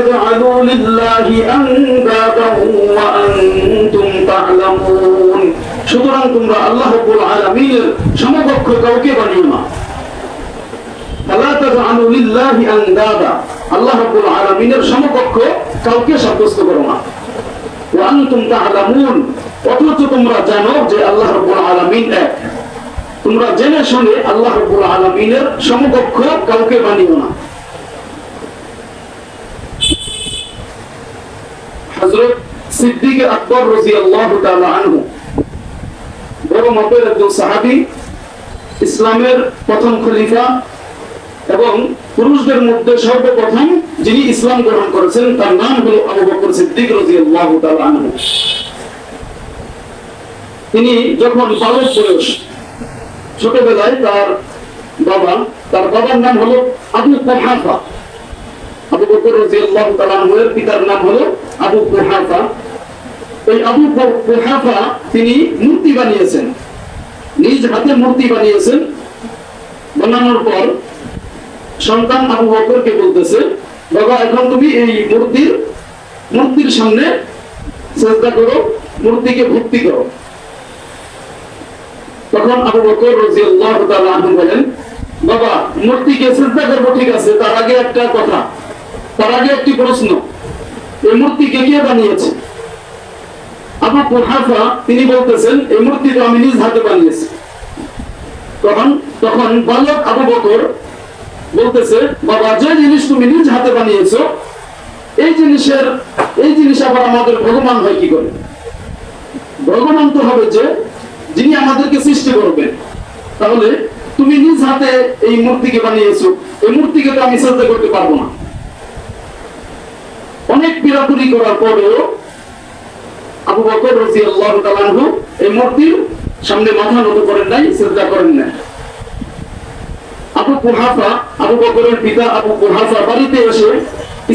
تجعلوا لله أندادا وأنتم تعلمون সুতরাং তোমরা আল্লাহ রাব্বুল আলামিনের সমকক্ষ কাউকে বানিও না ফালা তাজআলু লিল্লাহি আনদাদা আল্লাহ রাব্বুল আলামিনের সমকক্ষ কাউকে সাব্যস্ত করো না ওয়া আনতুম তা'লামুন অথচ তোমরা জানো যে আল্লাহ রাব্বুল আলামিন এক তোমরা জেনে শুনে আল্লাহ রাব্বুল আলামিনের সমকক্ষ কাউকে বানিও না হযরত সিদ্দিক আকবর রাদিয়াল্লাহু তাআলা আনহু। বড় মাপের একজন সাহাবী, ইসলামের প্রথম খলিফা এবং পুরুষদের মধ্যে সর্বপ্রথম যিনি ইসলাম গ্রহণ করেছেন, তার নাম হলো আবু বকর সিদ্দিক রাদিয়াল্লাহু তাআলা আনহু। তিনি যখন বালক বয়স, ছোটবেলায় তার বাবা, তার বাবার নাম হলো আবু কুহাফা। মূর্তির সামনে চেষ্টা করো, মূর্তিকে ভক্তি করো। তখন আবু বকর রাদিয়াল্লাহু বলেন, বাবা, মূর্তিকে চেষ্টা করব ঠিক আছে, তার আগে একটা কথা। তার আগে একটি প্রশ্ন। এই মূর্তিকে কে বানিয়েছে? আবু কুহাফা, তিনি বলতেছেন, এই মূর্তি তো আমি নিজ হাতে বানিয়েছি। তখন তখন বালক আবু বকর বলতেছে, বাবা, যে জিনিস তুমি নিজ হাতে বানিয়েছো, এই জিনিসের, এই জিনিস আবার আমাদের ভগবান হয় কি করে? ভগবান তো হবে যে, যিনি আমাদেরকে সৃষ্টি করবেন। তাহলে, তুমি নিজ হাতে এই মূর্তিকে বানিয়েছো। এই মূর্তিকে তো আমি শ্রদ্ধা করতে পারব না। অনেক পিরাপুরি করার পরেও আবু বকর রাদিয়াল্লাহু তাআলা আনহু এই মূর্তির সামনে মাথা নত করেন নাই, শ্রদ্ধা করেন নাই। আবু কুহাফা, আবু বকরের পিতা আবু কুহাফা বাড়িতে এসে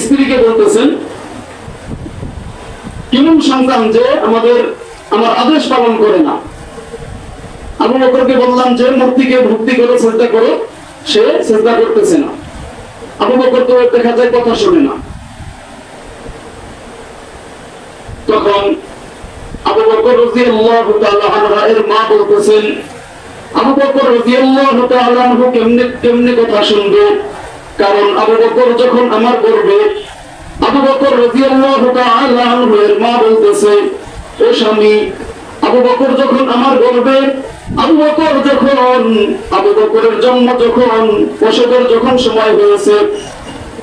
স্ত্রীকে বলতেছেন, কেমন সন্তান যে আমাদের, আমার আদেশ পালন করে না। আবু বকরকে বললাম যে, মূর্তিকে ভক্তি করো শ্রদ্ধা করো, সে শ্রদ্ধা করতেছে না। আবু বকর তো দেখা যায় কথা শোনে না। তখন আবু বকর এর মা বলতেছেন, আবু বকর কেমনে কেমনে কথা শুনবে? কারণ আবু বকর যখন আমার করবে আবু বকর এর মা বলতেছে, ও স্বামী, আবু বকর যখন আমার গর্বে, আবু বকর যখন, আবু বকরের জন্ম যখন প্রসবের যখন সময় হয়েছে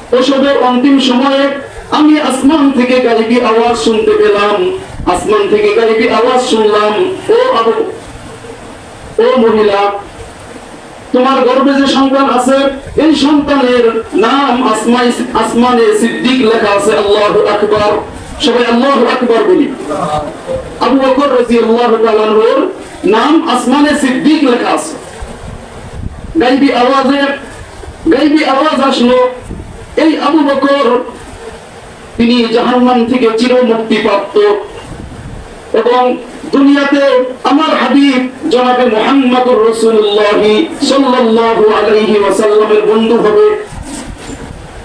প্রসবের অন্তিম সময়ে আমি আসমান থেকে গালিবি আওয়াজ শুনতে পেলাম। আসমান থেকে গালিবি আওয়াজ শুনলাম। ও আবু, ও মহিলা, তোমার গর্ভে যে সন্তান আছে, এই সন্তানের নাম আসমাই, আসমানে সিদ্দিক লেখা আছে, আল্লাহু আকবার। সবাই আল্লাহু আকবার বলি। আবু বকর রাদিয়াল্লাহু তাআলা নাম আসমানে সিদ্দিক লেখা আছে। গাইবি আওয়াজে, গাইবি আওয়াজ আসলো। এই আবু বকর তিনি জাহান্নাম থেকে চির মুক্তি প্রাপ্ত এবং দুনিয়াতে আমার হাবিব জনাবে মুহাম্মদুর রাসূলুল্লাহ সাল্লাল্লাহু আলাইহি ওয়াসাল্লামের বন্ধু হবে।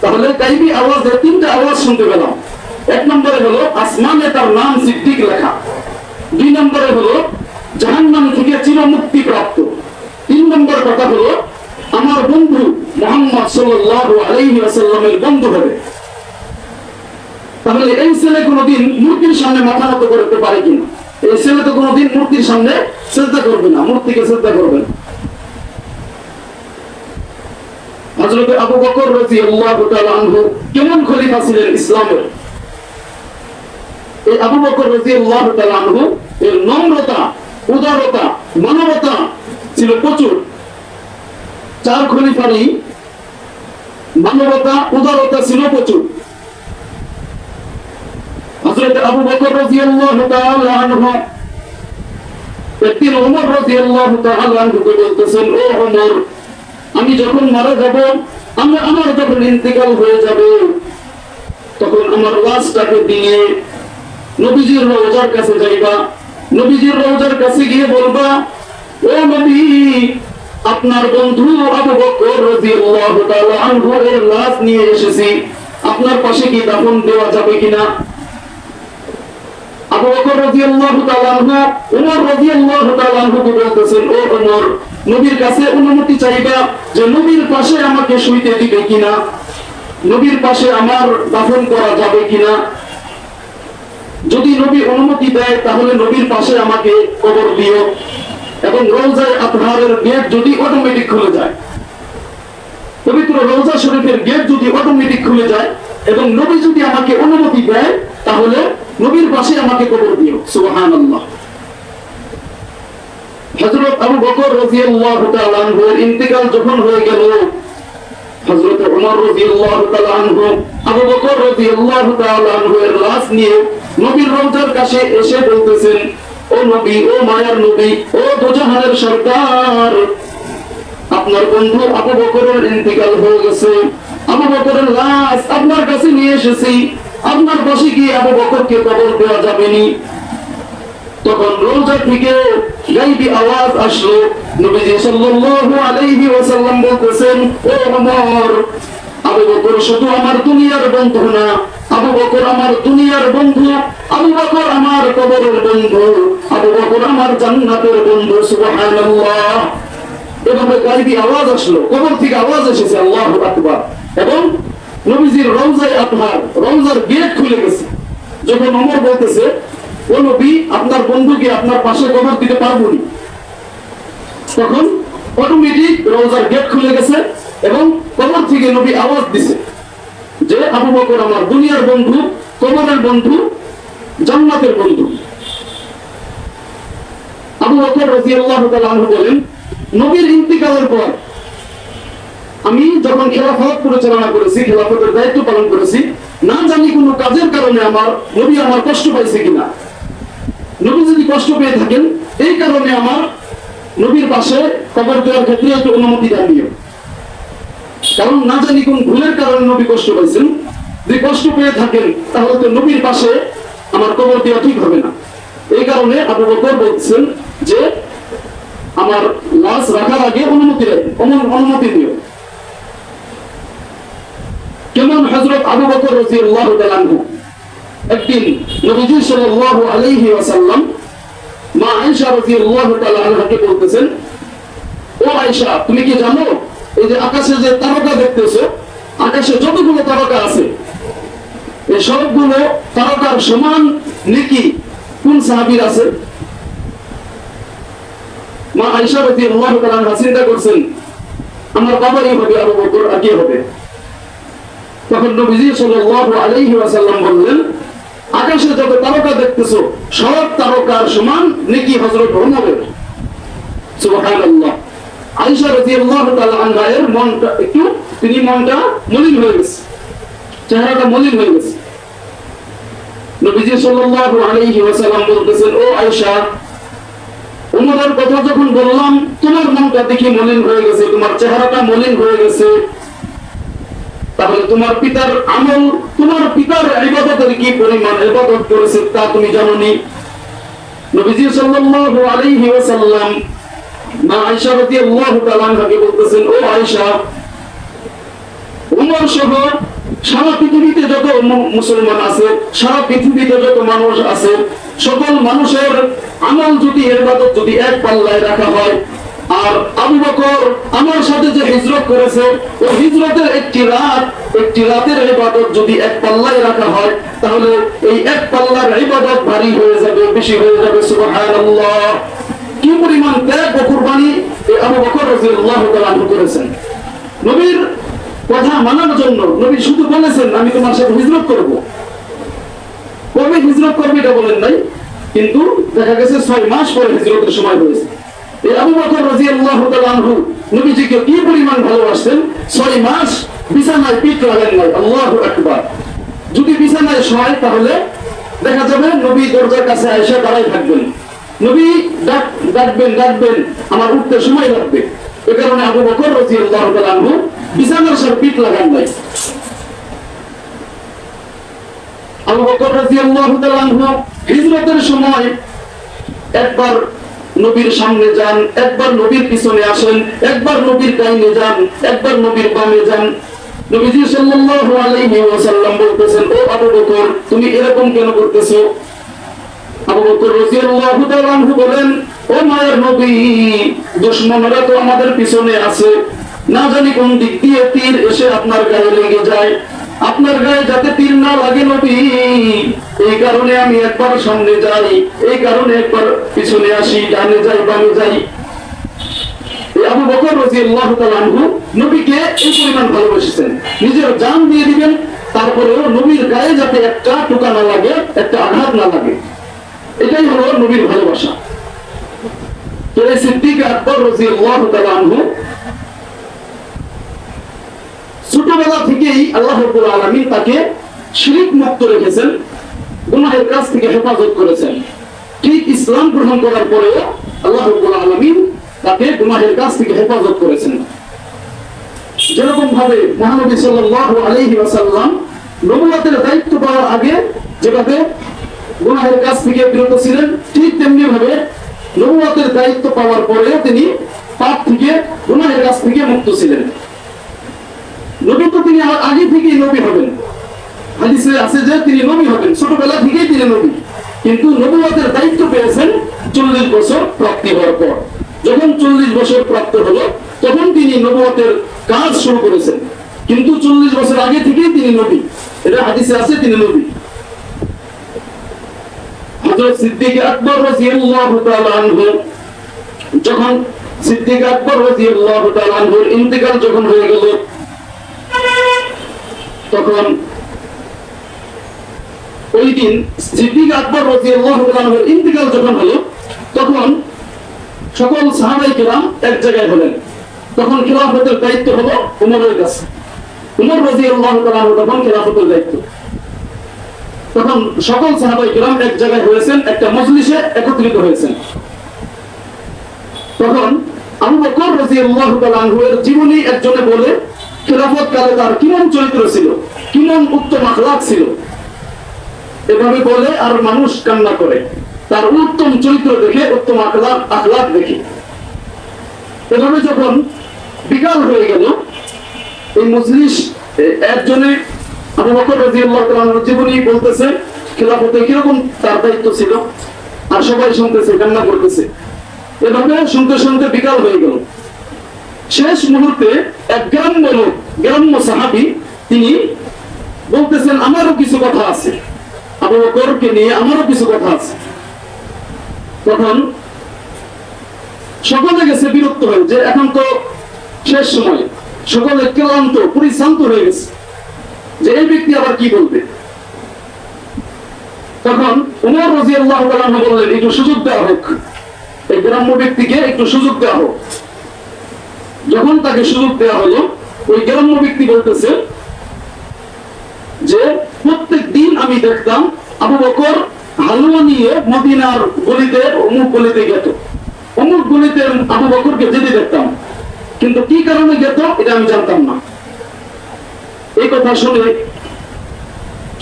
তাহলে গাইবি আওয়াজে তিনটা আওয়াজ শুনতে পেলাম। এক নম্বরে হলো আসমানে তার নাম সিদ্দিক লেখা। দুই নম্বরে হলো জাহান্নাম থেকে চির মুক্তি প্রাপ্ত তিন নম্বর কথা হলো আমার বন্ধু মোহাম্মদ সাল্লাল্লাহু আলাইহি ওয়াসাল্লামের বন্ধু হবে। তাহলে এই ছেলে কোনোদিন মূর্তির সামনে মাথা নত করতে পারে কিনা? এই ছেলে তো কোনোদিন মূর্তির সামনে শ্রদ্ধা করবে না, মূর্তিকে শ্রদ্ধা করবে না। হযরত আবু বকর কেমন খলিফা ছিলেন ইসলামের? এই আবু বকর এর নম্রতা, উদারতা, মানবতা ছিল প্রচুর। চার খলিফারই মানবতা, উদারতা ছিল প্রচুর। হযরত আবু বকর রাদিয়াল্লাহু তাআলা আনহু। একদিন ওমর রাদিয়াল্লাহু তাআলা আনহুকে বলতেছেন, ও ওমর, আমি যখন মারা যাব আমি আমার যখন ইন্তেকাল হয়ে যাবে, তখন আমার লাশটাকে দিয়ে নবীজির রওজার কাছে যাইবা। নবীজির রওজার কাছে গিয়ে বলবা, ও নবী, আপনার বন্ধু আবু বকর রাদিয়াল্লাহু তাআলা আনহু এর লাশ নিয়ে এসেছি। আপনার পাশে কি দাফন দেওয়া যাবে কিনা? যদি নবী অনুমতি দেয়, তাহলে নবীর পাশে আমাকে কবর দিও এবং রোজায় আতহারের গেট যদি অটোমেটিক খুলে যায়। পবিত্র রোজা শরীফের গেট যদি অটোমেটিক খুলে যায় এবং নবী যদি আমাকে অনুমতি দেয়, তাহলে নবীর পাশে আমাকে কবর দিও, সুবহানাল্লাহ। হযরত আবু বকর ইন্তেকাল যখন হয়ে গেল আবু বকর এর লাশ নিয়ে নবীর কাছে এসে বলতেছেন, ও নবী, ও মায়ার নবী, ও দুজাহানের সরকার আপনার বন্ধু আবু বকরের ইন্তেকাল হয়ে গেছে। আবু বকরের লাশ আপনার কাছে নিয়ে এসেছি। আপনার পাশে গিয়ে আবু বকরকে কবর দেওয়া যাবে নি তখন রোজা থেকে গাইবি আওয়াজ আসলো, নবীজি সাল্লাল্লাহু আলাইহি ওয়াসাল্লাম বলতেছেন, ও ওমর আবু বকর শুধু আমার দুনিয়ার বন্ধু না, আবু বকর আমার দুনিয়ার বন্ধু, আবু বকর আমার কবরের বন্ধু, আবু বকর আমার জান্নাতের বন্ধু, সুবহানাল্লাহ। এভাবে গাইবি আওয়াজ আসলো, কবর থেকে আওয়াজ এসেছে, আল্লাহু আকবার। এবং নবীজির রওজায় আপনার, রওজার গেট খুলে গেছে। যখন ওমর বলতেছে, ও নবী, আপনার বন্ধুকে আপনার পাশে কবর দিতে পারব নি? তখন অটোমেটিক রওজার গেট খুলে গেছে এবং কবর থেকে নবী আওয়াজ দিছে যে, আবু বকর আমার দুনিয়ার বন্ধু, কবরের বন্ধু, জান্নাতের বন্ধু। আবু বকর রাদিয়াল্লাহু তাআলা বলেন, নবীর ইন্তিকালের পর আমি যখন খেলাফত পরিচালনা করেছি, খেলাফতের দায়িত্ব পালন করেছি, না জানি কোনো কাজের কারণে আমার নবী আমার কষ্ট পাইছে কিনা। নবী যদি কষ্ট পেয়ে থাকেন, এই কারণে আমার নবীর পাশে কবর দেওয়ার ক্ষেত্রে একটু অনুমতি জানিও কারণ না জানি কোন ভুলের কারণে নবী কষ্ট পাইছেন। যদি কষ্ট পেয়ে থাকেন, তাহলে তো নবীর পাশে আমার কবর দেওয়া ঠিক হবে না। এই কারণে আবু বকর বলছেন যে, আমার লাশ রাখার আগে অনুমতি অনুমতি দিও। কেমন হযরত আবু বকর রাদিয়াল্লাহু তাআলা আনহু একদিন নবীজি সাল্লাল্লাহু আলাইহি ওয়াসাল্লাম মা আয়েশা রাদিয়াল্লাহু তাআলা আনহাকে বলতেছেন, ও আয়েশা, তুমি কি জানো এই যে আকাশে যে তারকা দেখতেছো, আকাশে যতগুলো তারকা আছে, এই সবগুলো তারকার সমান নেকি কোন সাহাবীর আছে? মা আয়েশা রাদিয়াল্লাহু তাআলা চিন্তা করছেন, আমার বাবারই হবে আবু বকর আর হবে? তখন নবীজি সাল্লাল্লাহু আলাইহি ওয়াসাল্লাম বললেন, আকাশে যত তারকা দেখতেছো, সব তারকার সমান নেকি হযরত ওমরের সুবহানাল্লাহ। আয়েশা রাদিয়াল্লাহু তাআলা আনহা এর মনটা একটু, তিনি মনটা মলিন হয়ে গেছে। চেহারাটা মলিন হয়ে গেছে। নবীজি সাল্লাল্লাহু আলাইহি ওয়াসাল্লাম বলতেছেন, ও আয়েশা, উমরের কথা যখন বললাম, তোমার মনটা দেখে মলিন হয়ে গেছে, তোমার চেহারাটা মলিন হয়ে গেছে। তাহলে তোমার পিতার আমল, তোমার পিতার ইবাদতের কি পরিমাণ ইবাদত করেছে তা তুমি জানো নি নবীজি সাল্লাল্লাহু আলাইহি ওয়াসাল্লাম মা আয়েশা রাদিয়াল্লাহু তাআলা আনহাকে বলতেছেন, ও আয়েশা, উমর সহ সারা পৃথিবীতে যত মুসলমান আছে, সারা পৃথিবীতে যত মানুষ আছে, সকল মানুষের আমল যদি, ইবাদত যদি এক পাল্লায় রাখা হয় আর আবু বকর আমার সাথে যে হিজরত করেছে ও হিজরতের একটি রাত, একটি রাতের ইবাদত যদি এক পাল্লায় রাখা হয়, তাহলে এই এক পাল্লার ইবাদত ভারী হয়ে যাবে, বেশি হয়ে যাবে, সুবহানাল্লাহ। কি পরিমাণ ত্যাগ ও কুরবানি এই আবু বকর রাদিয়াল্লাহু তাআলা করেছেন? নবীর কথা মানার জন্য, নবী শুধু বলেছেন, আমি তোমার সাথে হিজরত করব। কবে হিজরত করবে এটা বলেন নাই, কিন্তু দেখা গেছে ছয় মাস পরে হিজরতের সময় হয়েছে। এই আবু বকর আনহু নবীজিকে কি পরিমাণ ভালোবাসতেন? ছয় মাস বিছানায় পিঠ নাই যদি বিছানায় শোয়, তাহলে দেখা যাবে নবী দরজার কাছে এসে দাঁড়াই থাকবেন। নবী ডাক ডাকবেন ডাকবেন, আমার উঠতে সময় লাগবে। এ কারণে আবু বকর রাদিয়াল্লাহু তাআলা আনহু বিছানার পিঠ লাগান নাই। আবু বকর রাদিয়াল্লাহু তাআলা আনহু হিজরতের সময় একবার নবীর সামনে যান, একবার নবীর পিছনে আসেন, একবার নবীর ডাইনে যান, একবার নবীর বামে যান। নবীজি সাল্লাল্লাহু আলাইহি ওয়াসাল্লাম বলতেছেন, ও আবু বকর, তুমি এরকম কেন করতেছো? আবু বকর রাদিয়াল্লাহু তাআলা বলেন, ও মায়ের নবী, দুশমনরা তো আমাদের পিছনে আছে। না জানি কোন দিক দিয়ে তীর এসে আপনার গায়ে লেগে যায়। আপনার গায়ে যাতে তীর না লাগে নবী, এই কারণে আমি একবার সামনে যাই, এই কারণে একবার পিছনে আসি, ডানে যাই, বামে যাই। আবু বকর নবীকে এই পরিমাণ নিজের জান দিয়ে দিবেন, তারপরেও নবীর গায়ে যাতে একটা টুকা না লাগে, একটা আঘাত না লাগে। এটাই হলো নবীর ভালোবাসা। তো এই সিদ্দিক আকবর আনহু ছোটবেলা থেকেই আল্লাহ আলামিন তাকে শিরিক মুক্ত রেখেছেন, গুনাহের কাছ থেকে হেফাজত করেছেন। ঠিক ইসলাম গ্রহণ করার পরে আল্লাহ রাব্বুল আলামিন তাকে গুনাহের কাছ থেকে হেফাজত করেছেন। যেরকম ভাবে মহানবী সাল্লাল্লাহু আলাইহি ওয়াসাল্লাম নবুয়তের দায়িত্ব পাওয়ার আগে যেভাবে গুনাহের কাছ থেকে বিরত ছিলেন, ঠিক তেমনি ভাবে নবুয়তের দায়িত্ব পাওয়ার পরে তিনি পাপ থেকে, গুনাহের কাছ থেকে মুক্ত ছিলেন। নবী তো তিনি আগে থেকেই নবী হবেন। হাদিসে আছে যে তিনি নবী হবেন, ছোটবেলা থেকেই তিনি নবী। কিন্তু নবুয়তের দায়িত্ব পেয়েছেন চল্লিশ বছর প্রাপ্তি হওয়ার পর। যখন চল্লিশ বছর প্রাপ্ত হলো, তখন তিনি নবুয়তের কাজ শুরু করেছেন। কিন্তু চল্লিশ বছর আগে থেকেই তিনি নবী। এটা হাদিসে আছে তিনি নবী। হযরত সিদ্দিক আকবর রাদিয়াল্লাহু আনহু, যখন সিদ্দিক আকবর রাদিয়াল্লাহু আনহুর ইন্তেকাল যখন হয়ে গেল তখন ওই দিন সিদ্দিক আকবর তাআলা আনহুর ইন্তেকাল যখন হলো, তখন সকল সাহাবাই কিরাম এক জায়গায় হলেন। তখন খিলাফতের দায়িত্ব হলো উমরের কাছে। উমর তাআলা আনহু তখন খিলাফতের দায়িত্ব। তখন সকল সাহাবাই কিরাম এক জায়গায় হয়েছেন, একটা মজলিসে একত্রিত হয়েছেন। তখন আবু বকর আনহু এর জীবনী একজনে বলে খেলাফত কালে তার কিমন চরিত্র ছিল? কিমন উত্তম আখলাক ছিল? এভাবে বলে আর মানুষ কান্না করে। তার উত্তম চরিত্র দেখে, উত্তম আখলাক আখলাক দেখে। এভাবে যখন বিকাল হয়ে গেল, এই মজলিস একজনে জীবনী বলতেছে, খেলাফতে কীরকম তার দায়িত্ব ছিল? আর সবাই শুনতেছে, কান্না করতেছে। এভাবে শুনতে শুনতে বিকাল হয়ে গেল। শেষ মুহূর্তে এক গ্রাম্য লোক, গ্রাম্য সাহাবি, তিনি বলতেছেন, আমারও কিছু কথা আছে। আবু নিয়ে আমারও কিছু কথা আছে। তখন সকলে গেছে বিরক্ত হয়ে, যে এখন তো শেষ সময়। সকলে ক্লান্ত, পরিশ্রান্ত হয়ে গেছে। যে এই ব্যক্তি আবার কি বলবে? তখন উমর রাজি আল্লাহ বললেন, একটু সুযোগ দেওয়া হোক। এই গ্রাম্য ব্যক্তিকে একটু সুযোগ দেওয়া হোক। যখন তাকে সুযোগ দেওয়া হলো, ওই গ্রাম্য ব্যক্তি বলতেছে যে প্রত্যেক দিন আমি দেখতাম আবু বকর হালুয়া নিয়ে মদিনার গলিতে, অমুক গলিতে গেত। অমুক গলিতে আবু বকরকে যেতে দেখতাম। কিন্তু কি কারণে গেত, এটা আমি জানতাম না। এই কথা শুনে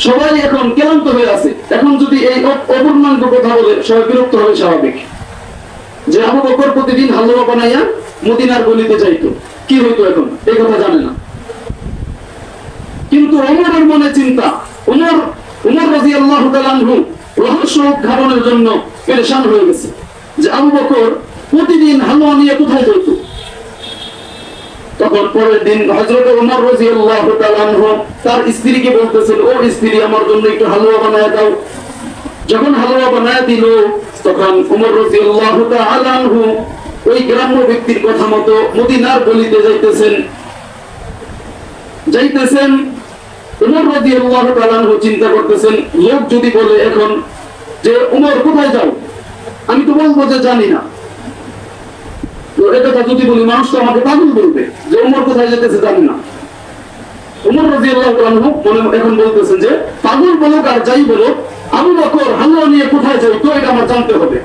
সবাই এখন ক্লান্ত হয়ে আছে। এখন যদি এই অপূর্ণাঙ্গ কথা বলে, সবাই বিরক্ত হবে স্বাভাবিক। যে আবু বকর প্রতিদিন হালুয়া বানাইয়া মদিনার গলিতে যাইতো। কি হইতো এখন? এই কথা জানে না। কিন্তু ওমরের মনে চিন্তা। ওমর ওমর রাজি আল্লাহ রহস্য উদ্ঘাটনের জন্য পেরেশান হয়ে গেছে যে আবু বকর প্রতিদিন হালুয়া নিয়ে কোথায় যাইতো? তখন পরের দিন হজরত উমর রাজি আল্লাহ তার স্ত্রীকে বলতেছেন, ও স্ত্রী, আমার জন্য একটু হালুয়া বানায় দাও। যখন হালুয়া বানায় দিল, তখন উমর রাজি আল্লাহ ওই গ্রাম্য ব্যক্তির কথা মতো মদিনার গলিতে যাইতেছেন। যাইতেছেন, উমর রাজি আল্লাহ চিন্তা করতেছেন, লোক যদি বলে এখন যে, উমর, কোথায় যাও? আমি তো বলব যে, জানি না। তো যদি বলি, মানুষ তো আমাকে পাগল বলবে যে, উমর কোথায় যেতেছে জানি না। উমর রাজি আল্লাহ এখন বলতেছেন যে, পাগল বলুক আর যাই বলুক, আবু বকর হালুয়া নিয়ে কোথায় যাই তো এটা আমার জানতে হবে।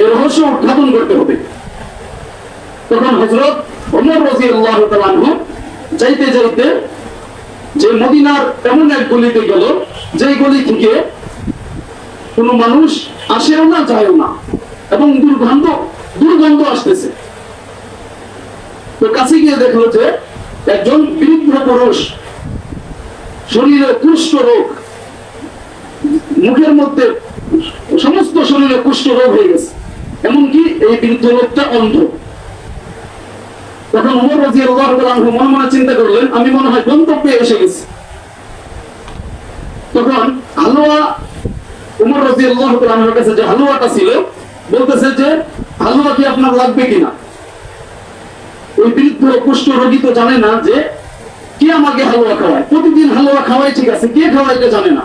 এই রহস্য উদ্ঘাটন করতে হবে। তখন হজরত ওমর রাজি আল্লাহ যাইতে যাইতে যে মদিনার এমন এক গলিতে গেল, যেই গলি থেকে কোনো মানুষ আসেও না, যায়ও না এবং দুর্গন্ধ দুর্গন্ধ আসতেছে। তো কাছে গিয়ে দেখল যে একজন বৃদ্ধ পুরুষ শরীরে কুষ্ঠ রোগ, মুখের মধ্যে সমস্ত শরীরে কুষ্ঠ রোগ হয়ে গেছে। এমনকি এই বৃদ্ধ লোকটা অন্ধ। তখন উমর রাজি আল্লাহ মনে মনে চিন্তা করলেন, আমি মনে হয় গন্তব্যে এসে গেছি। তখন হালুয়া, উমর রাজি আল্লাহ কাছে যে হালুয়াটা ছিল, বলতেছে যে, হালুয়া কি আপনার লাগবে কিনা? ওই বৃদ্ধ কুষ্ঠ রোগী তো জানে না যে, কে আমাকে হালুয়া খাওয়ায়? প্রতিদিন হালুয়া খাওয়াই ঠিক আছে, কে খাওয়াইতে জানে না।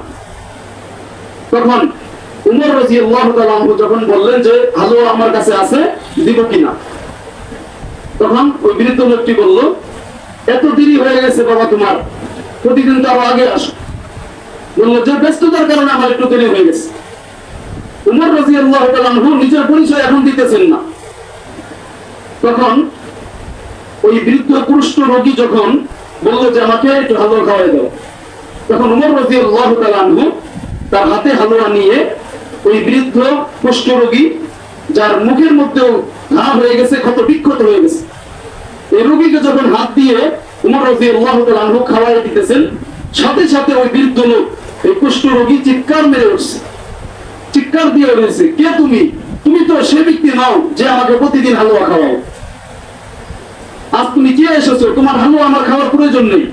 তখন উমর রাজি আল্লাহ যখন বললেন যে, হালুয়া আমার কাছে আছে, দিব কিনা? তখন ওই বৃদ্ধ লোকটি বলল, এত দেরি হয়ে গেছে বাবা তোমার, প্রতিদিন তো আরও আগে আসো। বলল, যে ব্যস্ততার কারণে আমার একটু দেরি হয়ে গেছে। উমর রাজি আল্লাহ নিজের পরিচয় এখন দিতেছেন না। তখন ওই বৃদ্ধ কুষ্ঠ রোগী যখন বলল যে, আমাকে একটু হালুয়া খাওয়াই দাও। তখন উমর রাজি আল্লাহ তার হাতে হালুয়া নিয়ে ওই বৃদ্ধ কুষ্ঠ রোগী, যার মুখের মধ্যেও ঘা হয়ে গেছে ক্ষত বিক্ষত হয়ে গেছে। এই রোগীকে যখন হাত দিয়ে উমর রাজি আল্লাহ তালু খাওয়াই দিতেছেন, সাথে সাথে ওই বৃদ্ধ লোক, এই কুষ্ঠ রোগী চিৎকার মেরে উঠছে। চিৎকার দিয়ে রয়েছে কে তুমি? তুমি তো সে ব্যক্তি নাও যে আমাকে প্রতিদিন হালুয়া খাওয়াও। আজ তুমি কে এসেছ? তোমার হালুয়া আমার খাওয়ার প্রয়োজন নেই।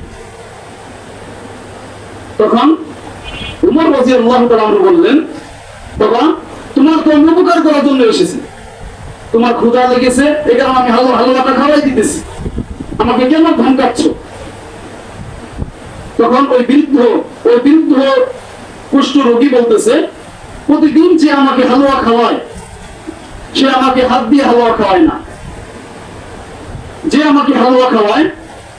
তখন উমর রাজি আল্লাহ বললেন, বাবা, তোমার তো আমি উপকার করার জন্য এসেছি। তোমার ক্ষুধা লেগেছে, এই কারণে আমি হালুয়া হালুয়াটা খাওয়াই দিতেছি। আমাকে কেন ধমকাচ্ছ? তখন ওই বৃদ্ধ ওই বৃদ্ধ কুষ্ঠ রোগী বলতেছে, প্রতিদিন যে আমাকে হালুয়া খাওয়ায়, সে আমাকে হাত দিয়ে হালুয়া খাওয়ায় না। যে আমাকে হালুয়া খাওয়ায়,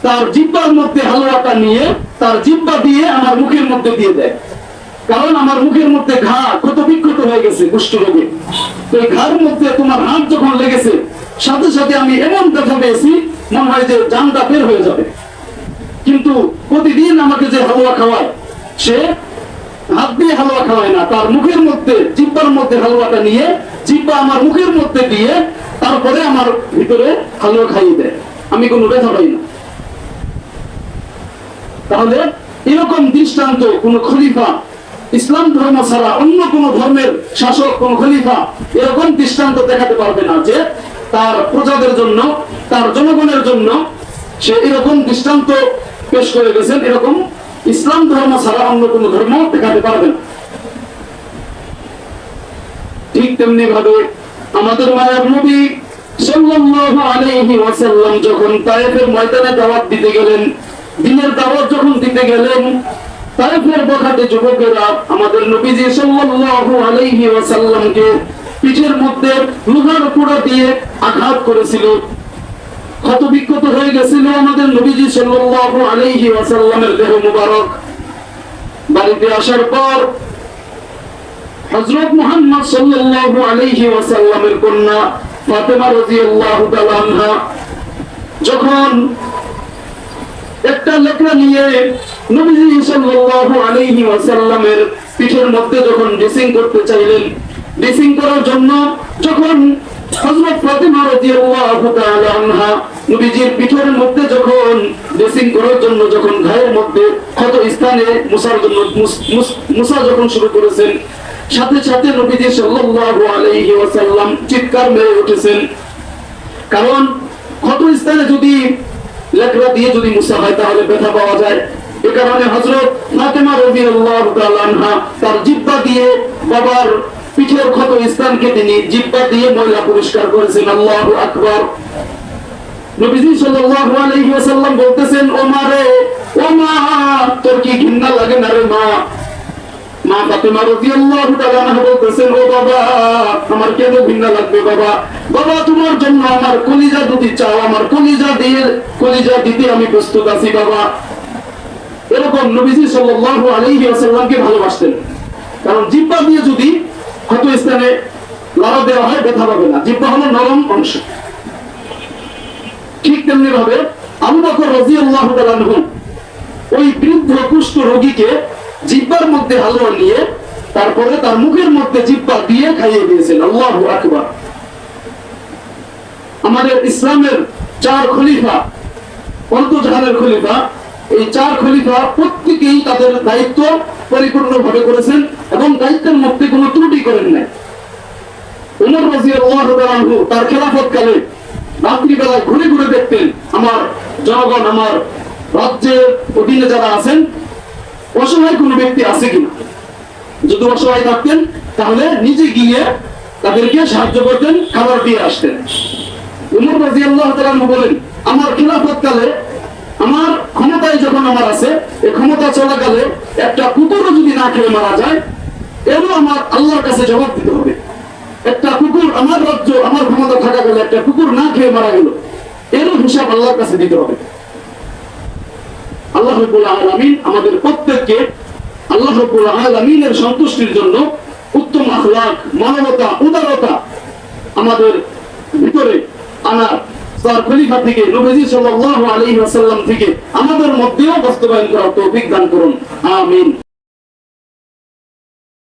তার জিব্বার মধ্যে হালুয়াটা নিয়ে, তার জিব্বা দিয়ে আমার মুখের মধ্যে দিয়ে দেয়। কারণ আমার মুখের মধ্যে ঘা ক্ষত বিক্ষত হয়ে গেছে, কুষ্ঠ রোগে। এই ঘার মধ্যে তোমার হাত যখন লেগেছে, সাথে সাথে আমি এমন দেখা পেয়েছি, মনে হয় যে জানটা বের হয়ে যাবে। কিন্তু প্রতিদিন আমাকে যে হালুয়া খাওয়ায়, সে হাত দিয়ে হালুয়া খাওয়ায় না, তার মুখের মধ্যে, জিব্বার মধ্যে হালুয়াটা নিয়ে, জিব্বা আমার মুখের মধ্যে দিয়ে, তারপরে আমার ভিতরে হালুয়া খাইয়ে দেয়। আমি কোনো ব্যথা পাই না। তাহলে এরকম দৃষ্টান্ত কোন খলিফা ইসলাম ধর্ম ছাড়া অন্য কোন ধর্মের শাসক, কোন খলিফা এরকম দৃষ্টান্ত দেখাতে পারবে না যে তার প্রজাদের জন্য, তার জনগণের জন্য সে এরকম দৃষ্টান্ত পেশ করে গেছেন। এরকম ইসলাম ধর্ম ছাড়া অন্য কোন ধর্ম দেখাতে পারবে না। ঠিক তেমনি ভাবে আমাদের মায়ের নবী সাল্লাল্লাহু আলাইহি ওয়াসাল্লাম যখন তায়েফের ময়দানে দাওয়াত দিতে গেলেন, দিনের দাওয়াত যখন দিতে গেলেন তায়েফের বখাটে যুবকেরা আমাদের নবীজি সাল্লাল্লাহু আলাইহি ওয়াসাল্লামকে পিঠের মধ্যে লোহার কুড়া দিয়ে আঘাত করেছিল। ক্ষত বিক্ষত হয়ে গেছিল আমাদের নবীজি সাল্লাল্লাহু আলাইহি ওয়াসাল্লামের দেহ মুবারক। বাড়িতে আসার পর হযরত মুহাম্মদ সাল্লাল্লাহু আলাইহি ওয়াসাল্লামের কন্যা ফাতেমা রাদিয়াল্লাহু তাআলা আনহা যখন একটা লেখা নিয়ে নবীজি সাল্লাল্লাহু আলাইহি ওয়াসাল্লামের পিঠের মধ্যে যখন ড্রেসিং করতে চাইলেন ড্রেসিং করার জন্য যখন হযরত ফাতেমা রাদিয়াল্লাহু তাআলা আনহা নবীজির পিঠের মধ্যে যখন ড্রেসিং করার জন্য যখন গায়ের মধ্যে ক্ষত স্থানে মুসার জন্য মুসা যখন শুরু করেছেন, সাথে সাথে নবীজি সাল্লাল্লাহু আলাইহি ওয়াসাল্লাম চিৎকার মেরে উঠেছেন। কারণ ক্ষত স্থানে যদি লেখরা দিয়ে যদি মুসা হয় তাহলে ব্যথা পাওয়া যায়। এ কারণে হজরত ফাতেমা রবি তাআলা আনহা তার জিব্বা দিয়ে বাবার পিঠের ক্ষত স্থানকে তিনি জিব্বা দিয়ে ময়লা পরিষ্কার করেছেন। আল্লাহ আকবর। নবীজি সাল্লাল্লাহু আলাইহি ওয়াসাল্লাম বলতেছেন ও মা তোর কি ঘৃণা লাগে না রে মা? মা ফাতেমা রাদিয়াল্লাহু তাআলা আনহা বলতেছেন ও বাবা, আমার কেন লাগবে বাবা? বাবা, তোমার জন্য আমার কলিজা চাও, আমার কলিজা দিয়ে, কলিজা দিতে আমি প্রস্তুত আছি বাবা। এরকম নবীজি সাল্লাল্লাহু আলাইহি ওয়াসাল্লামকে ভালোবাসতেন। কারণ জিহ্বা দিয়ে যদি ক্ষত স্থানে লড়া দেওয়া হয়, ব্যথা পাবে না। জিহ্বা হলো নরম অংশ। ঠিক তেমনি ভাবে আবু বকর রাদিয়াল্লাহু তাআলা ওই বৃদ্ধ কুষ্ঠ রোগীকে জিব্বার মধ্যে হালুয়া নিয়ে, তারপরে তার মুখের মধ্যে জিব্বা দিয়ে খাইয়ে দিয়েছেন। আল্লাহু আকবার। আমাদের ইসলামের চার খলিফা অন্তজাহানের খলিফা, এই চার খলিফা প্রত্যেকেই তাদের দায়িত্ব পরিপূর্ণভাবে করেছেন এবং দায়িত্বের মধ্যে কোনো ত্রুটি করেন নাই। উমর তাআলা আনহু তার খেলাফত কালে রাত্রিবেলায় ঘুরে ঘুরে দেখতেন, আমার জনগণ, আমার রাজ্যের অধীনে যারা আছেন অসহায় কোনো ব্যক্তি আছে কিনা? যদি অসহায় থাকতেন, তাহলে নিজে গিয়ে তাদেরকে সাহায্য করতেন, খাবার দিয়ে আসতেন। উমর তাআলা আনহু বলেন, আমার খিলাফত কালে আমার ক্ষমতায় যখন আমার আছে, এই ক্ষমতা চলাকালে একটা কুকুরও যদি না খেয়ে মারা যায়, এরও আমার আল্লাহর কাছে জবাব দিতে হবে। একটা কুকুর আমার রাজ্য, আমার ক্ষমতা থাকা গেলে একটা কুকুর না খেয়ে মারা গেল, এরও হিসাব আল্লাহর কাছে দিতে হবে। আল্লাহ রব্বুল আলমিন আমাদের প্রত্যেককে আল্লাহ রব্বুল আলমিনের সন্তুষ্টির জন্য উত্তম আখলাক, মানবতা, উদারতা আমাদের ভিতরে আনার তার খলিফা থেকে, নবীজি সাল্লাল্লাহু আলাইহি ওয়াসাল্লাম থেকে আমাদের মধ্যেও বাস্তবায়ন করার তৌফিক দান করুন। আমিন।